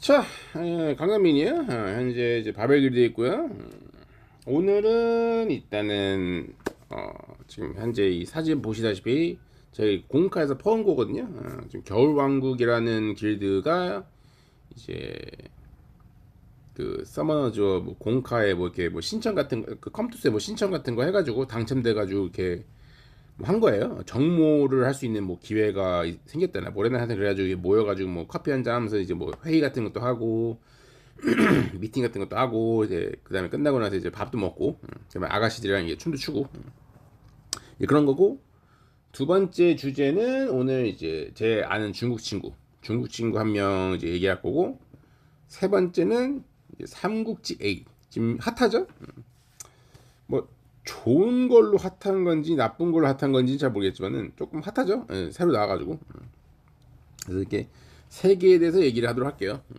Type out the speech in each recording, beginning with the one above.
자, 에, 강남민이에요. 어, 현재 이제 바벨길드에 있고요. 음, 오늘은 일단은 어, 지금 현재 이 사진 보시다시피 저희 공카에서 퍼온 거거든요. 어, 지금 겨울 왕국이라는 길드가 이제 그 서머너즈 뭐 공카에 뭐 이렇게 뭐 신청 같은 거, 그 컴투스에 뭐 신청 같은 거 해가지고 당첨돼가지고 이렇게 뭐 한 거예요. 정모를 할 수 있는 뭐 기회가 이- 생겼다나 뭐래나 하여튼 그래가지고 모여가지고 뭐 커피 한 잔 하면서 이제 뭐 회의 같은 것도 하고 미팅 같은 것도 하고 이제 그 다음에 끝나고 나서 이제 밥도 먹고 음, 그다음에 아가씨들이랑 이제 춤도 추고 음. 그런 거고 두 번째 주제는 오늘 이제 제 아는 중국 친구 중국 친구 한 명 이제 얘기할 거고 세 번째는 삼국지 A 지금 핫하죠? 음. 뭐 좋은 걸로 핫한 건지 나쁜 걸로 핫한 건지 잘 모르겠지만은 조금 핫하죠. 예, 새로 나와가지고 음. 그래서 이렇게 세 개에 대해서 얘기를 하도록 할게요. 음.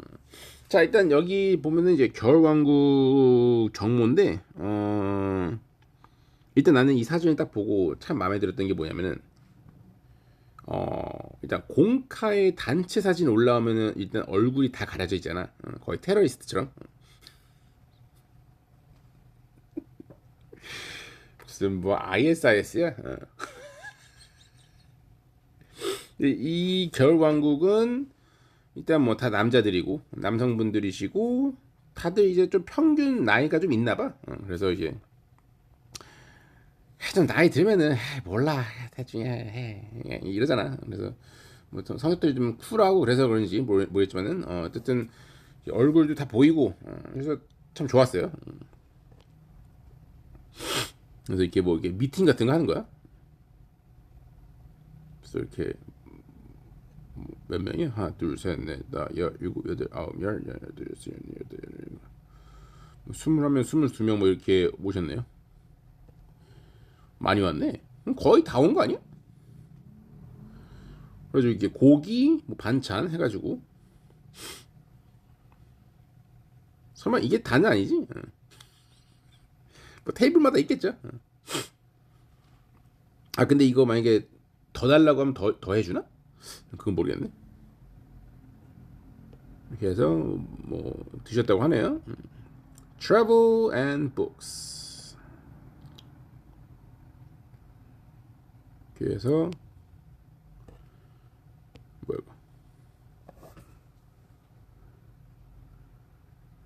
자 일단 여기 보면은 이제 겨울 왕국 정모인데 어 일단 나는 이 사진을 딱 보고 참 마음에 들었던 게 뭐냐면은 어 일단 공카의 단체 사진 올라오면은 일단 얼굴이 다 가려져 있잖아. 어, 거의 테러리스트처럼. 무슨 뭐 ISIS야? 어. 이 겨울왕국은 일단 뭐 다 남자들이고 남성분들이시고 다들 이제 좀 평균 나이가 좀 있나 봐. 어, 그래서 이제 좀 나이 들면은 몰라 대충 해, 해, 해 이러잖아. 그래서 뭐좀 성격들이 좀 쿨하고 그래서 그런지 모르, 모르겠지만은 어, 어쨌든 얼굴도 다 보이고 어, 그래서 참 좋았어요. 음. 그래서 이렇게 뭐 이렇게 미팅 같은 거 하는 거야. 그래서 이렇게 몇 명이야? 하나, 둘, 셋, 넷, 다, 열, 일곱, 여덟, 아홉, 열, 열, 여덟, 여덟, 열, 일곱. 뭐 스물하면 스물두 명 뭐 이렇게 모셨네요. 많이 왔네. 거의 다 온 거 아니야? 그래서 이렇게 고기, 뭐 반찬 해가지고 설마 이게 다는 아니지? 응. 뭐 테이블마다 있겠죠. 응. 아 근데 이거 만약에 더 달라고 하면 더 더 해주나? 그건 모르겠네. 이렇게 해서 뭐 드셨다고 하네요. 음. Travel and books. 이렇게 해서 뭐야?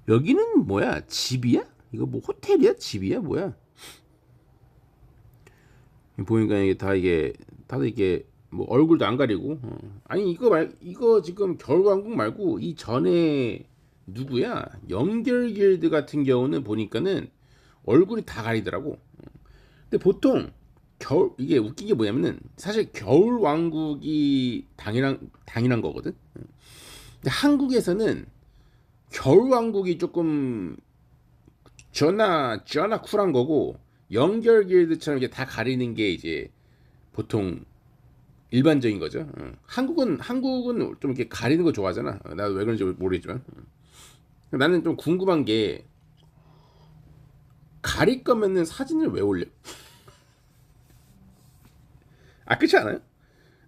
여기는 뭐야? 집이야? 이거 뭐 호텔이야? 집이야? 뭐야? 보니까 이게 다 이게 다들 이게 뭐 얼굴도 안 가리고 어. 아니 이거 말 이거 지금 겨울왕국 말고 이 전에 누구야 연결 길드 같은 경우는 보니까는 얼굴이 다 가리더라고 어. 근데 보통 겨울 이게 웃긴 게 뭐냐면은 사실 겨울왕국이 당연한 당연한 거거든 어. 근데 한국에서는 겨울왕국이 조금 전나 전나 쿨한 거고 연결 길드처럼 이게 다 가리는 게 이제 보통 일반적인 거죠. 어. 한국은 한국은 좀 이렇게 가리는 거 좋아하잖아. 어, 나도 왜 그런지 모르겠지만 어. 나는 좀 궁금한 게 가릴 거면은 사진을 왜 올려? 아 그렇지 않아요?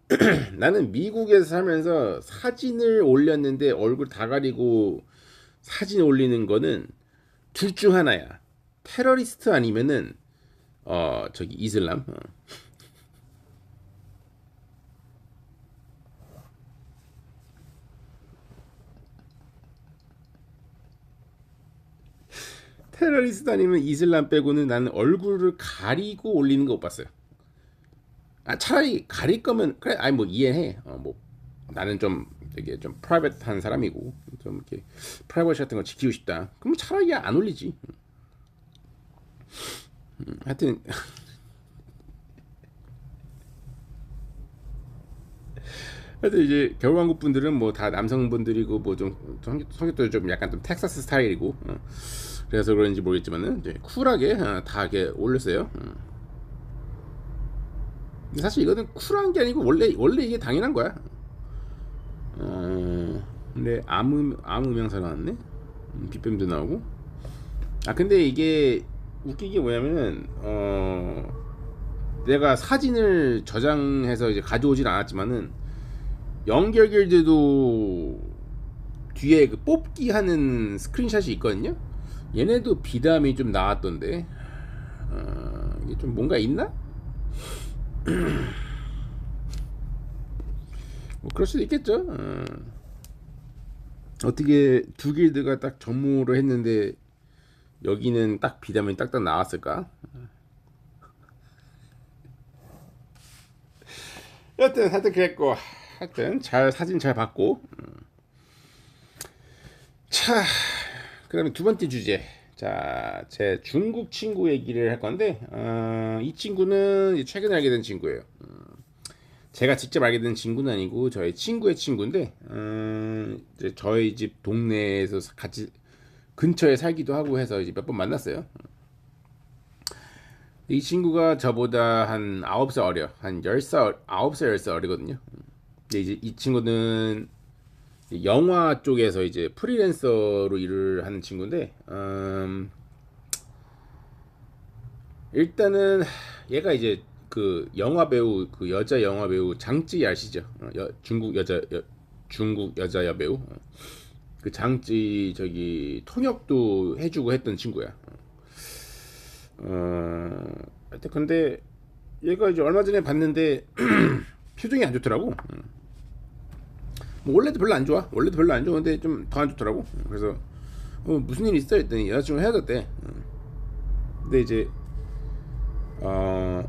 나는 미국에서 살면서 사진을 올렸는데 얼굴 다 가리고 사진 올리는 거는 둘 중 하나야. 테러리스트 아니면은 어 저기 이슬람. 어. 테러리스트 아니면 이슬람 빼고는 나는 얼굴을 가리고 올리는 거 못 봤어요. 아 차라리 가릴 거면 그래 아니 뭐 이해해. 어 뭐 나는 좀 되게 좀 프라이빗한 사람이고 좀 이렇게 프라이버시 같은 거 지키고 싶다. 그럼 차라리 안 올리지. 음, 하여튼 하여튼 이제 겨울왕국 분들은 뭐 다 남성분들이고 뭐 좀 성격도 좀 약간 좀 텍사스 스타일이고 어. 그래서 그런지 모르겠지만은 이제 쿨하게 어, 다 이렇게 올렸어요. 음. 근데 사실 이거는 쿨한 게 아니고 원래 원래 이게 당연한 거야. 어, 근데 아무 명사 나왔네. 음, 빗뱀도 나오고. 아 근데 이게 웃긴 게 뭐냐면은 어 내가 사진을 저장해서 이제 가져오진 않았지만은 연결 길드도 뒤에 그 뽑기 하는 스크린샷이 있거든요. 얘네도 비담이 좀 나왔던데 어, 이게 좀 뭔가 있나? 뭐 그럴 수도 있겠죠. 어. 어떻게 두 길드가 딱 정모로 했는데 여기는 딱 비담이 딱딱 나왔을까? 여튼 하여튼 그랬고 하여튼 잘 사진 잘 봤고 음. 자 그다음에 두 번째 주제 자 제 중국 친구 얘기를 할 건데 어, 이 친구는 최근에 알게 된 친구예요 음. 제가 직접 알게 된 친구는 아니고 저희 친구의 친구인데 음, 이제 저희 집 동네에서 같이 근처에 살기도 하고 해서 이제 몇 번 만났어요. 이 친구가 저보다 한 9살 어려. 한 10살, 9살, 10살 어리거든요. 근데 이제 이 친구는 영화 쪽에서 이제 프리랜서로 일을 하는 친구인데, 음, 일단은 얘가 이제 그 영화 배우, 그 여자 영화 배우 장찌 아시죠? 어, 여, 중국 여자, 여, 중국 여자 여 배우. 그 장찌 저기 통역도 해주고 했던 친구야. 어, 하여튼 근데 얘가 이제 얼마 전에 봤는데 표정이 안 좋더라고. 뭐 원래도 별로 안 좋아. 원래도 별로 안 좋은데 좀 더 안 좋더라고. 그래서 어, 무슨 일 있어 했더니 여자친구 헤어졌대. 근데 이제 어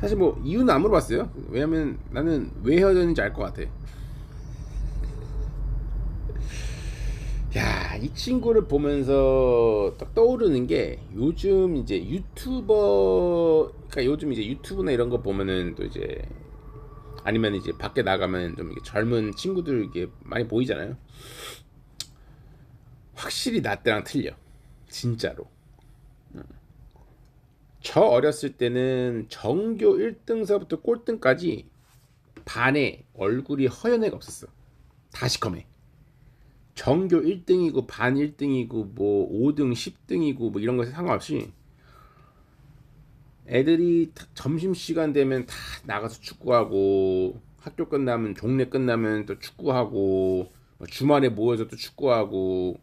사실 뭐 이유는 안 물어봤어요. 왜냐면 나는 왜 헤어졌는지 알 것 같아. 야, 이 친구를 보면서 딱 떠오르는 게 요즘 이제 유튜버, 그러니까 요즘 이제 유튜브나 이런 거 보면은 또 이제 아니면 이제 밖에 나가면 좀 젊은 친구들 이게 많이 보이잖아요. 확실히 나 때랑 틀려. 진짜로. 저 어렸을 때는 전교 1등서부터 꼴등까지 반에 얼굴이 허연 애가 없었어. 다 시커매. 전교 1등이고 반 1등이고 뭐 5등, 10등이고 뭐 이런 것에 상관없이 애들이 점심 시간 되면 다 나가서 축구하고 학교 끝나면 종례 끝나면 또 축구하고 뭐 주말에 모여서 또 축구하고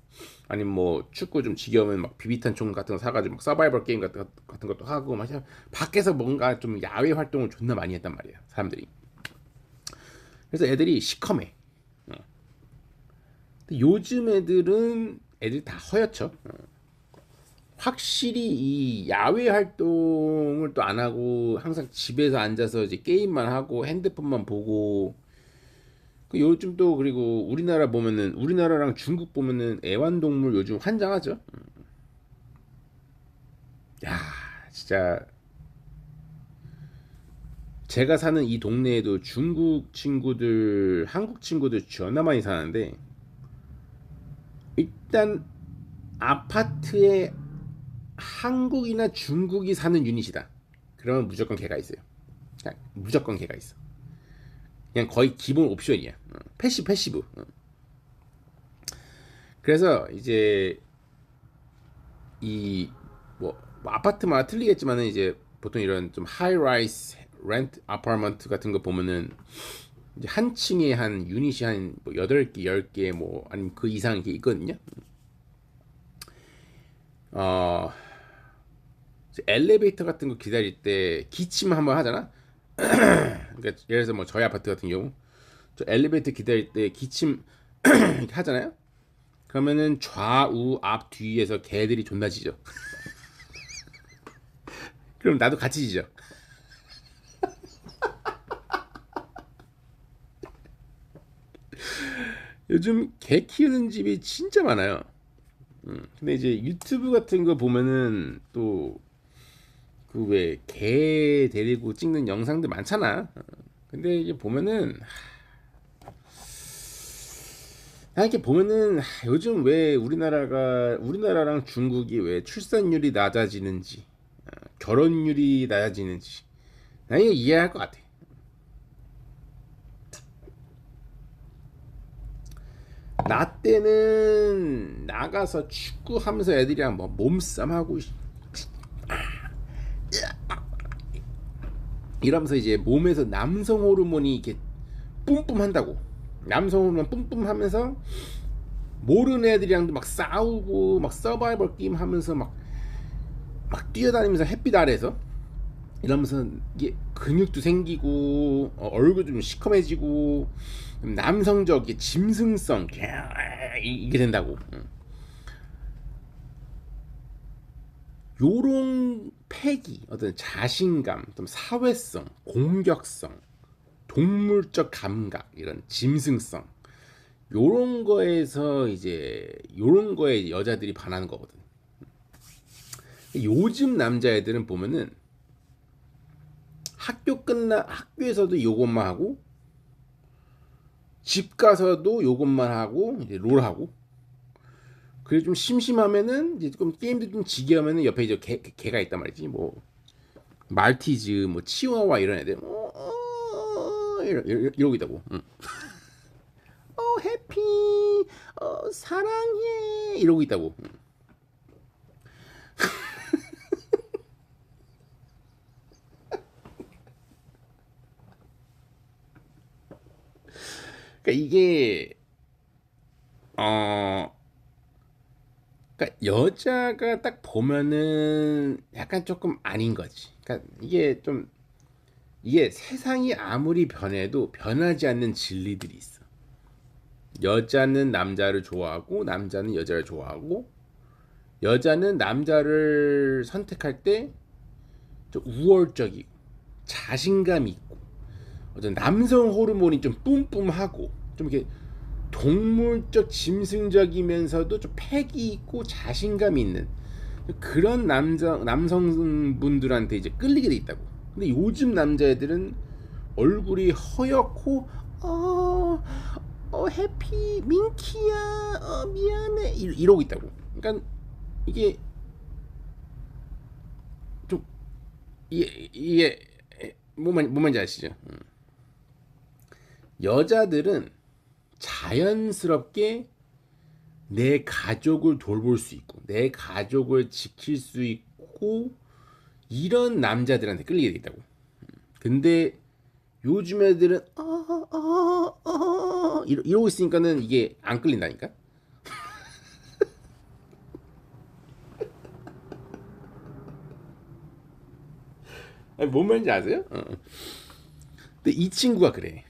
아니면 뭐 축구 좀 지겨우면 막 비비탄 총 같은 거 사가지고 막 서바이벌 게임 같은, 같은 것도 하고 막 밖에서 뭔가 좀 야외 활동을 존나 많이 했단 말이야 사람들이. 그래서 애들이 시커매. 요즘 애들은 애들 다 허옇죠. 확실히 이 야외 활동을 또 안 하고 항상 집에서 앉아서 이제 게임만 하고 핸드폰만 보고 그 요즘 또 그리고 우리나라 보면은 우리나라랑 중국 보면은 애완동물 요즘 환장하죠. 야 진짜 제가 사는 이 동네에도 중국 친구들, 한국 친구들 존나 많이 사는데 일단 아파트에 한국이나 중국이 사는 유닛이다. 그러면 무조건 개가 있어요. 무조건 개가 있어. 그냥 거의 기본 옵션이야. 어, 패시 패시브. 어. 그래서 이제 이뭐 뭐 아파트마다 틀리겠지만은 이제 보통 이런 좀 하이라이스 렌트 아파트먼트 같은 거 보면은 이제 한 층에 한 유닛이 한 뭐 8개, 10개 뭐 아니면 그 이상 이게 있거든요. 어 엘리베이터 같은 거 기다릴 때 기침 한번 하잖아. 그러니까 예를 들어서 뭐 저희 아파트 같은 경우 저 엘리베이터 기다릴 때 기침 하잖아요. 그러면은 좌우 앞 뒤에서 개들이 존나 짖어. 그럼 나도 같이 짖어. 요즘 개 키우는 집이 진짜 많아요. 음, 근데 이제 유튜브 같은 거 보면은 또 그 왜 개 데리고 찍는 영상들 많잖아. 근데 이제 보면은 아 이렇게 보면은 요즘 왜 우리나라가 우리나라랑 중국이 왜 출산율이 낮아지는지 어, 결혼율이 낮아지는지 나 이거 이해할 것 같아. 나 때는 나가서 축구하면서 애들이랑 뭐 몸싸움하고 이러면서 이제 몸에서 남성 호르몬이 이렇게 뿜뿜한다고 남성으로만 뿜뿜하면서 모르는 애들이랑도 막 싸우고 막 서바이벌 게임 하면서 막 막 뛰어다니면서 햇빛 아래서 이러면서 이게 근육도 생기고 어, 얼굴도 좀 시커매지고 남성적 이 짐승성 이게 된다고. 응. 요런 패기, 어떤 자신감, 좀 사회성, 공격성, 동물적 감각, 이런 짐승성, 요런 거에서 이제 요런 거에 여자들이 반하는 거거든. 요즘 남자애들은 보면은 학교 끝나 학교에서도 요것만 하고 집 가서도 요것만 하고 이제 롤 하고 그래 좀 심심하면은 이제 좀 게임도 좀 지겨하면은 옆에 이제 개, 개가 있단 말이지. 뭐 말티즈 뭐 치와와 이런 애들. 어, 어, 이러, 이러, 이러고 있다고. 응. 어 해피. 어 사랑해. 이러고 있다고. 응. 그러니까 이게 어 그러니까 여자가 딱 보면은 약간 조금 아닌 거지. 그러니까 이게 좀 이게 세상이 아무리 변해도 변하지 않는 진리들이 있어. 여자는 남자를 좋아하고 남자는 여자를 좋아하고 여자는 남자를 선택할 때 좀 우월적이고 자신감 있고 어떤 남성 호르몬이 좀 뿜뿜하고 좀 이렇게 동물적 짐승적이면서도 좀 패기 있고 자신감 있는 그런 남자 남성분들한테 이제 끌리게 돼 있다고. 근데 요즘 남자애들은 얼굴이 허옇고 어, 어 해피 민키야 어 미안해 이러 고 있다고. 그러니까 이게 좀 이게 이게 뭐만 뭐만지 아시죠? 음. 여자들은 자연스럽게 내 가족을 돌볼 수 있고 내 가족을 지킬 수 있고 이런 남자들한테 끌리게 돼 있다고. 근데 요즘 애들은 어, 어, 어, 이러, 이러고 있으니까는 이게 안 끌린다니까. 뭔 말인지 아세요? 어. 근데 이 친구가 그래.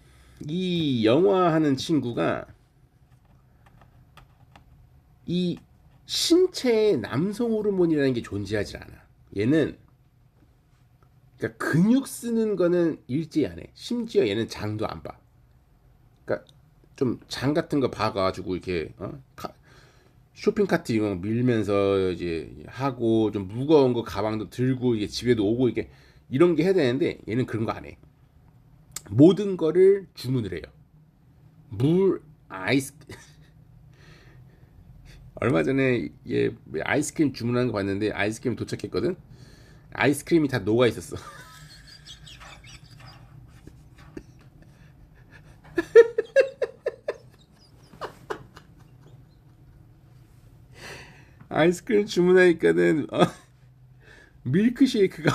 이 영화 하는 친구가 이 신체에 남성 호르몬이라는 게 존재하지 않아. 얘는 그러니까 근육 쓰는 거는 일제히 안 해. 심지어 얘는 장도 안 봐. 그러니까 좀 장 같은 거 봐가지고 이렇게 어? 카, 쇼핑 카트 이거 밀면서 이제 하고 좀 무거운 거 가방도 들고 이게 집에도 오고 이게 이런 게 해야 되는데 얘는 그런 거 안 해. 모든 거를 주문을 해요. 물, 아이스 얼마 전에 얘 아이스크림 주문하는 거 봤는데 아이스크림 도착했거든. 아이스크림이 다 녹아 있었어. 아이스크림 주문하니까는 어, 밀크쉐이크가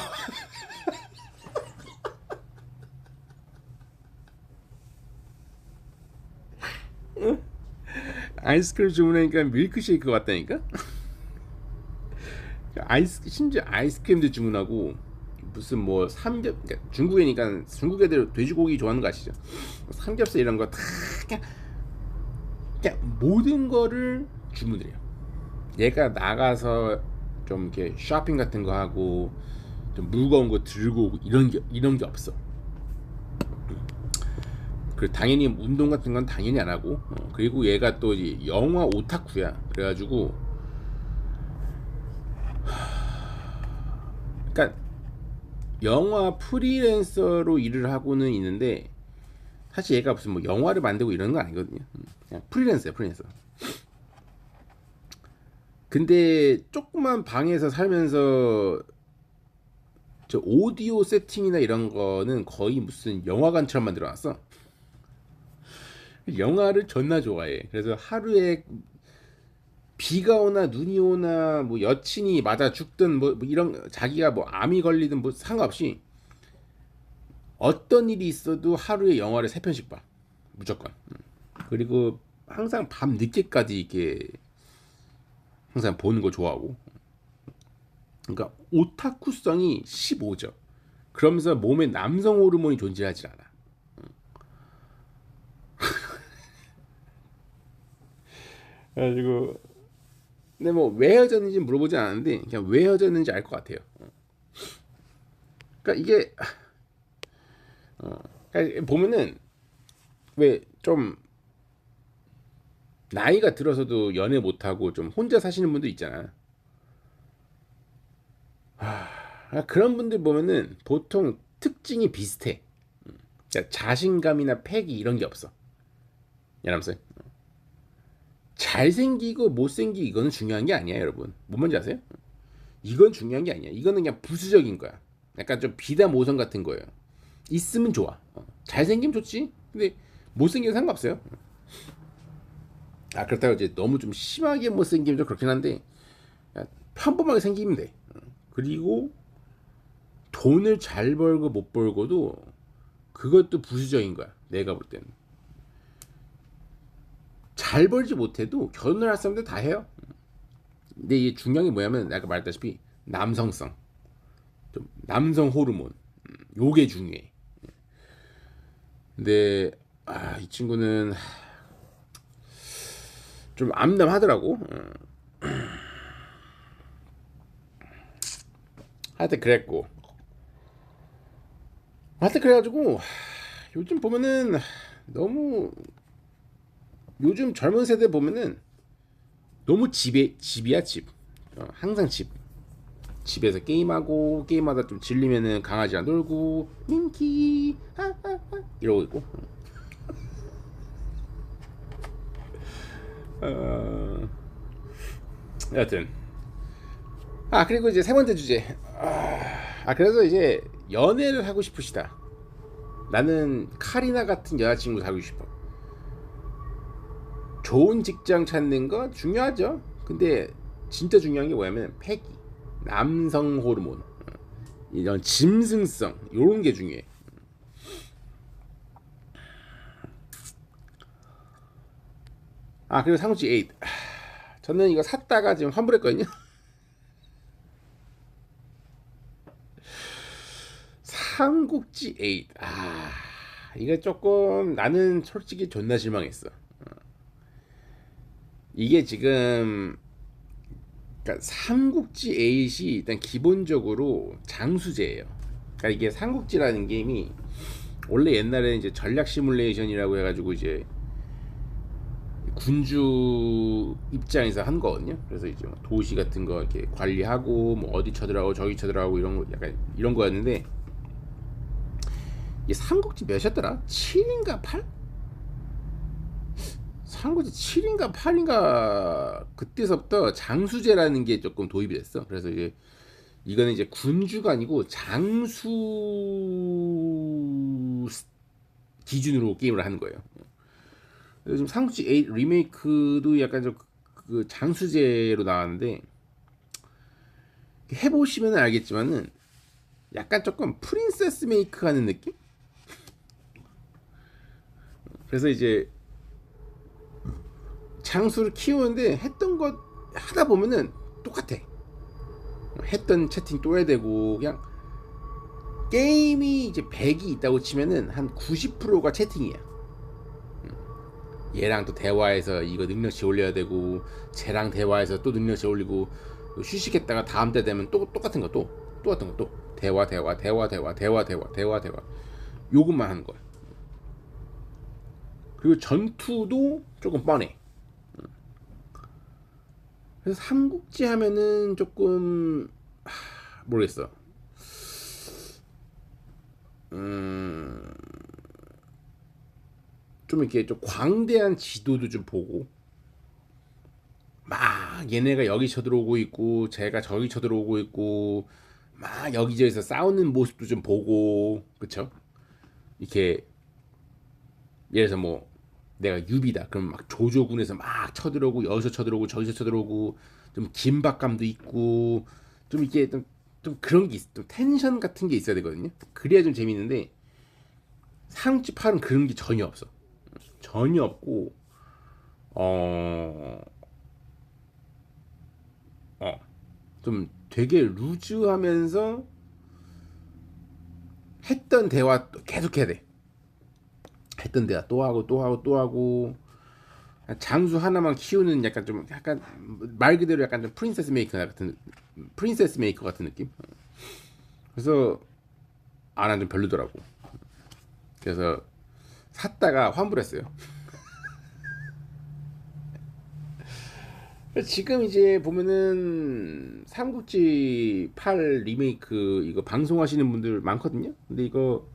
아이스크림 주문하니까 밀크쉐이크가 왔다니까? 아이스 심지어 아이스크림도 주문하고 무슨 뭐 삼겹 그러니까 중국이니까 중국 애들 돼지고기 좋아하는 거 아시죠? 삼겹살 이런 거다 그냥, 그냥 모든 거를 주문을 해요. 얘가 나가서 좀 이렇게 쇼핑 같은 거 하고 좀 무거운 거 들고 오고 이런 게 이런 게 없어. 그 당연히 운동 같은 건 당연히 안 하고 어, 그리고 얘가 또 영화 오타쿠야. 그래가지고 그러니까 영화 프리랜서로 일을 하고는 있는데 사실 얘가 무슨 뭐 영화를 만들고 이러는 건 아니거든요. 음, 그냥 프리랜서야 프리랜서. 근데 조그만 방에서 살면서 저 오디오 세팅이나 이런 거는 거의 무슨 영화관처럼 만들어 놨어 영화를 존나 좋아해. 그래서 하루에 비가 오나 눈이 오나 뭐 여친이 맞아 죽든 뭐, 뭐 이런 자기가 뭐 암이 걸리든 뭐 상관없이 어떤 일이 있어도 하루에 영화를 세 편씩 봐. 무조건. 음. 그리고 항상 밤 늦게까지 이렇게 항상 보는 거 좋아하고 그러니까 오타쿠성이 15죠. 그러면서 몸에 남성 호르몬이 존재하지 않아. 그래가지고 근데 뭐 왜 헤어졌는지 물어보지 않았는데 그냥 왜 헤어졌는지 알 것 같아요. 그러니까 이게 어, 그러니까 보면은 왜 좀 나이가 들어서도 연애 못 하고 좀 혼자 사시는 분들 있잖아. 아, 그런 분들 보면은 보통 특징이 비슷해. 그러니까 자신감이나 패기 이런 게 없어. 여러분 잘생기고 못생기고 이거는 중요한 게 아니야 여러분. 뭔 말인지 아세요? 이건 중요한 게 아니야. 이거는 그냥 부수적인 거야. 약간 좀 비담5선 같은 거예요. 있으면 좋아. 어. 잘생기면 좋지. 근데 못생기면 상관없어요. 아 그렇다고 이제 너무 좀 심하게 못생기면 좀 그렇긴 한데 평범하게 생기면 돼. 어. 그리고 돈을 잘 벌고 못 벌고도 그것도 부수적인 거야 내가 볼 때는 잘 벌지 못해도 결혼을 할 사람들 다 해요. 근데 이게 중요한 게 뭐냐면 아까 말했다시피 남성성, 좀 남성 호르몬, 음, 요게 중요해. 근데 아, 이 친구는 좀 암담하더라고. 하여튼 그랬고 하여튼 그래가지고 요즘 보면은 너무 요즘 젊은 세대 보면은 너무 집에 집이야 집. 어, 항상 집. 집에서 게임하고 게임하다 좀 질리면은 강아지랑 놀고 민키 이러고 있고. 어... 여튼 아 그리고 이제 세 번째 주제 아 그래서 이제 연애를 하고 싶으시다 나는 카리나 같은 여자친구 사귀고 싶어 좋은 직장 찾는 거 중요하죠. 근데 진짜 중요한 게 뭐냐면 패기, 남성 호르몬, 이런 짐승성 이런 게 중요해. 아 그리고 상우치 8 저는 이거 샀다가 지금 환불했거든요. 삼국지 8. 아, 이거 조금 나는 솔직히 존나 실망했어. 이게 지금 그러니까 삼국지 8이 일단 기본적으로 장수제예요. 그러니까 이게 삼국지라는 게임이 원래 옛날에는 이제 전략 시뮬레이션이라고 해가지고 이제 군주 입장에서 한 거거든요. 그래서 이제 뭐 도시 같은 거 이렇게 관리하고 뭐 어디 쳐들어가고 저기 쳐들어가고 이런 거 약간 이런 거였는데 이게 삼국지 몇이었더라? 7인가 8? 삼국지 7인가 8인가 그때서부터 장수제라는 게 조금 도입이 됐어. 그래서 이제 이거는 이제 군주가 아니고 장수 기준으로 게임을 하는 거예요. 그래서 지금 삼국지 8 리메이크도 약간 좀 그 장수제로 나왔는데 해보시면 알겠지만은 약간 조금 프린세스 메이크 하는 느낌? 그래서 이제 장수를 키우는데 했던 것 하다 보면은 똑같아. 했던 채팅 또 해야 되고 그냥 게임이 이제 100이 있다고 치면은 한 90%가 채팅이야. 음. 얘랑 또 대화해서 이거 능력치 올려야 되고 쟤랑 대화해서 또 능력치 올리고 휴식했다가 다음 때 되면 또 똑같은 거또 똑같은 거또 대화 대화 대화 대화 대화 대화 대화 대화 요것만 하는 거야. 그리고 전투도 조금 뻔해. 그래서 삼국지 하면은 조금 하, 모르겠어. 음, 좀 이렇게 좀 광대한 지도도 좀 보고 막 얘네가 여기 쳐들어오고 있고 제가 저기 쳐들어오고 있고 막 여기저기서 싸우는 모습도 좀 보고 그쵸? 이렇게 예를 들어서 뭐 내가 유비다. 그럼 막 조조군에서 막 쳐들어오고 여기서 쳐들어오고 저기서 쳐들어오고 좀 긴박감도 있고 좀 이게 좀, 좀 그런 게 있어. 좀 텐션 같은 게 있어야 되거든요. 그래야 좀 재밌는데 상치 팔은 그런 게 전혀 없어. 전혀 없고 어, 어, 좀 되게 루즈하면서 했던 대화 또 계속 해야 돼. 했던 대화 또 하고 또 하고 또 하고 장수 하나만 키우는 약간 좀 약간 말 그대로 약간 좀 프린세스 메이커 같은 프린세스 메이커 같은 느낌. 그래서 아난 좀 별로더라고. 그래서 샀다가 환불했어요. 지금 이제 보면은 삼국지 8 리메이크 이거 방송하시는 분들 많거든요. 근데 이거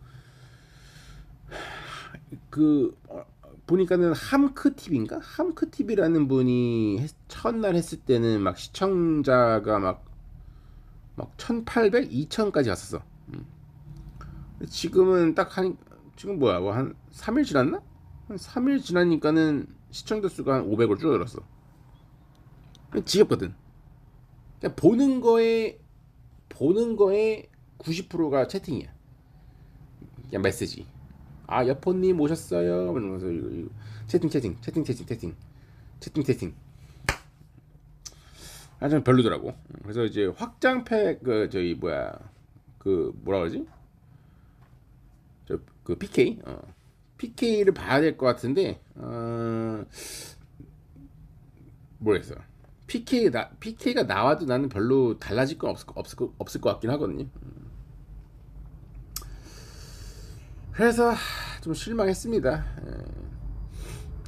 그 어, 보니까는 함크 TV인가? 함크 TV라는 분이 했- 첫날 했을 때는 막 시청자가 막 막 1,800, 2,000까지 갔었어. 음. 지금은 딱 한 지금 뭐야? 뭐 한 3일 지났나? 한 3일 지나니까는 시청자 수가 한 500을 줄어들었어. 지겹거든. 그냥 보는 거에 보는 거에 90%가 채팅이야. 그냥 메시지. 아 여포님 오셨어요. 이러면서. 채팅 채팅 채팅 채팅 채팅 채팅 채팅. 아, 좀 별로더라고. 그래서 이제 확장팩 그 저희 뭐야 그 뭐라 그러지? 저 그 PK 어. PK를 봐야 될 것 같은데 어 모르겠어. PK 나 PK가 나와도 나는 별로 달라질 건 없을 거- 없을 거- 없을 것 같긴 하거든요. 그래서 하, 좀 실망했습니다.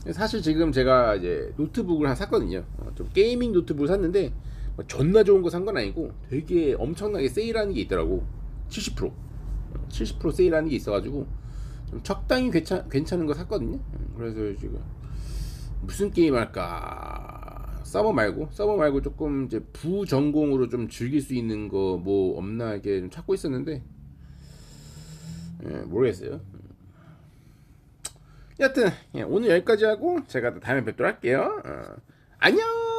예. 사실 지금 제가 이제 노트북을 하나 샀거든요. 어, 좀 게이밍 노트북을 샀는데 뭐 존나 좋은 거 산 건 아니고 되게 엄청나게 세일하는 게 있더라고. 70% 70% 세일하는 게 있어가지고 좀 적당히 괜찮 괜찮은 거 샀거든요. 음, 그래서 지금 무슨 게임 할까? 서버 말고 서버 말고 조금 이제 부전공으로 좀 즐길 수 있는 거 뭐 없나 이렇게 좀 찾고 있었는데 예, 모르겠어요. 음. 여튼 예, 오늘 여기까지 하고 제가 또 다음에 뵙도록 할게요. 어, 안녕.